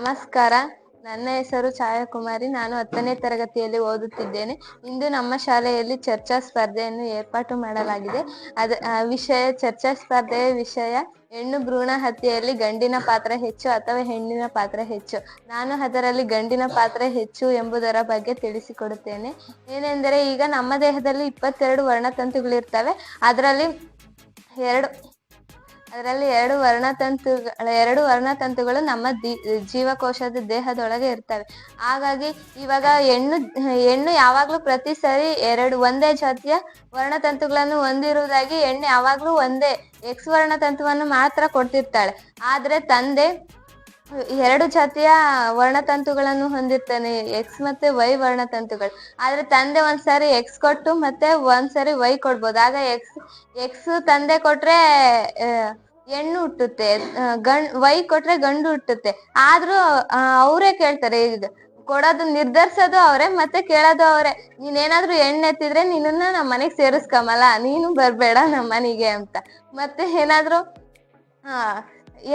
ನಮಸ್ಕಾರ. ನನ್ನ ಹೆಸರು ಛಾಯಾಕುಮಾರಿ. ನಾನು ಹತ್ತನೇ ತರಗತಿಯಲ್ಲಿ ಓದುತ್ತಿದ್ದೇನೆ. ಇಂದು ನಮ್ಮ ಶಾಲೆಯಲ್ಲಿ ಚರ್ಚಾ ಸ್ಪರ್ಧೆಯನ್ನು ಏರ್ಪಾಟು ಮಾಡಲಾಗಿದೆ. ಅದ ವಿಷಯ ಚರ್ಚಾ ಸ್ಪರ್ಧೆಯ ವಿಷಯ, ಹೆಣ್ಣು ಭ್ರೂಣ ಹತ್ಯೆಯಲ್ಲಿ ಗಂಡಿನ ಪಾತ್ರ ಹೆಚ್ಚು ಅಥವಾ ಹೆಣ್ಣಿನ ಪಾತ್ರ ಹೆಚ್ಚು? ನಾನು ಅದರಲ್ಲಿ ಗಂಡಿನ ಪಾತ್ರ ಹೆಚ್ಚು ಎಂಬುದರ ಬಗ್ಗೆ ತಿಳಿಸಿಕೊಡುತ್ತೇನೆ. ಏನೆಂದರೆ, ಈಗ ನಮ್ಮ ದೇಹದಲ್ಲಿ ಇಪ್ಪತ್ತೆರಡು ವರ್ಣತಂತುಗಳಿರ್ತವೆ. ಅದರಲ್ಲಿ ಎರಡು ಅದರಲ್ಲಿ ಎರಡು ವರ್ಣತಂತುಗಳ, ಎರಡು ವರ್ಣತಂತುಗಳು ನಮ್ಮ ಜೀವಕೋಶದ ದೇಹದೊಳಗೆ ಇರ್ತವೆ. ಹಾಗಾಗಿ ಇವಾಗ ಹೆಣ್ಣು ಹೆಣ್ಣು ಯಾವಾಗ್ಲೂ ಪ್ರತಿ ಸರಿ ಎರಡು ಒಂದೇ ಜಾತಿಯ ವರ್ಣತಂತುಗಳನ್ನು ಹೊಂದಿರುವುದಾಗಿ ಹೆಣ್ಣು ಯಾವಾಗ್ಲೂ ಒಂದೇ ಎಕ್ಸ್ ವರ್ಣತಂತುವನ್ನು ಮಾತ್ರ ಕೊಡ್ತಿರ್ತಾಳೆ. ಆದ್ರೆ ತಂದೆ ಎರಡು ಜಾತಿಯ ವರ್ಣತಂತುಗಳನ್ನು ಹೊಂದಿರ್ತಾನೆ ಎಕ್ಸ್ ಮತ್ತೆ ವೈ ವರ್ಣತಂತುಗಳು. ಆದ್ರೆ ತಂದೆ ಒಂದ್ಸರಿ ಎಕ್ಸ್ ಕೊಟ್ಟು ಮತ್ತೆ ಒಂದ್ಸರಿ ವೈ ಕೊಡ್ಬೋದು. ಆಗ ಎಕ್ಸ್ ಎಕ್ಸ್ ತಂದೆ ಕೊಟ್ರೆ ಹೆಣ್ಣು ಹುಟ್ಟುತ್ತೆ. ಗಂಡ್ ವೈ ಕೊಟ್ರೆ ಗಂಡು ಹುಟ್ಟುತ್ತೆ. ಆದ್ರೂ ಅವರೇ ಕೇಳ್ತಾರೆ ಇದು ಕೊಡೋದು ನಿರ್ಧರಿಸೋದು ಅವರೇ, ಮತ್ತೆ ಕೇಳೋದು ಅವರೇ. ನೀನೇನಾದ್ರೂ ಹೆಣ್ಣೆತ್ತಿದ್ರೆ ನಿನ್ನನ್ನ ನಮ್ಮ ಮನೆಗ್ ಸೇರಿಸ್ಕಮಲ್ಲ ನೀನು ಬರ್ಬೇಡ ನಮ್ಮ ಮನೆಗೆ ಅಂತ. ಮತ್ತೆ ಏನಾದ್ರು ಹಾ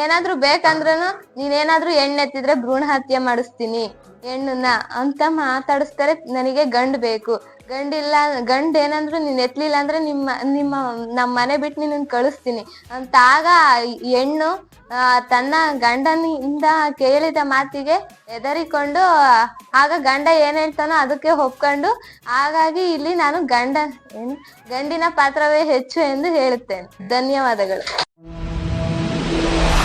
ಏನಾದ್ರೂ ಬೇಕಂದ್ರೂ ನೀನೇನಾದ್ರೂ ಹೆಣ್ಣು ಎತ್ತಿದ್ರೆ ಭ್ರೂಣ ಹತ್ಯೆ ಮಾಡಿಸ್ತೀನಿ, ಹೆಣ್ಣನ್ನ ಅಂತ ಮಾತಾಡಿಸ್ತಾರೆ ನನಗೆ ಗಂಡ್ ಬೇಕು. ಗಂಡಿಲ್ಲ, ಗಂಡ್ ಏನಂದ್ರು ನೀನ್ ಎತ್ಲಿಲ್ಲ ಅಂದ್ರೆ ನಿಮ್ಮ ನಿಮ್ಮ ನಮ್ಮ ಮನೆ ಬಿಟ್ಟು ನಿನ್ನ ಕಳಿಸ್ತೀನಿ. ಅಂತ ಆಗ ಹೆಣ್ಣು ತನ್ನ ಗಂಡನಿಂದ ಕೇಳಿದ ಮಾತಿಗೆ ಹೆದರಿಕೊಂಡು, ಆಗ ಗಂಡ ಏನ್ ಹೇಳ್ತಾನೋ ಅದಕ್ಕೆ ಒಪ್ಕೊಂಡು, ಹಾಗಾಗಿ ಇಲ್ಲಿ ನಾನು ಗಂಡ ಗಂಡಿನ ಪಾತ್ರವೇ ಹೆಚ್ಚು ಎಂದು ಹೇಳುತ್ತೇನೆ. ಧನ್ಯವಾದಗಳು. Bye.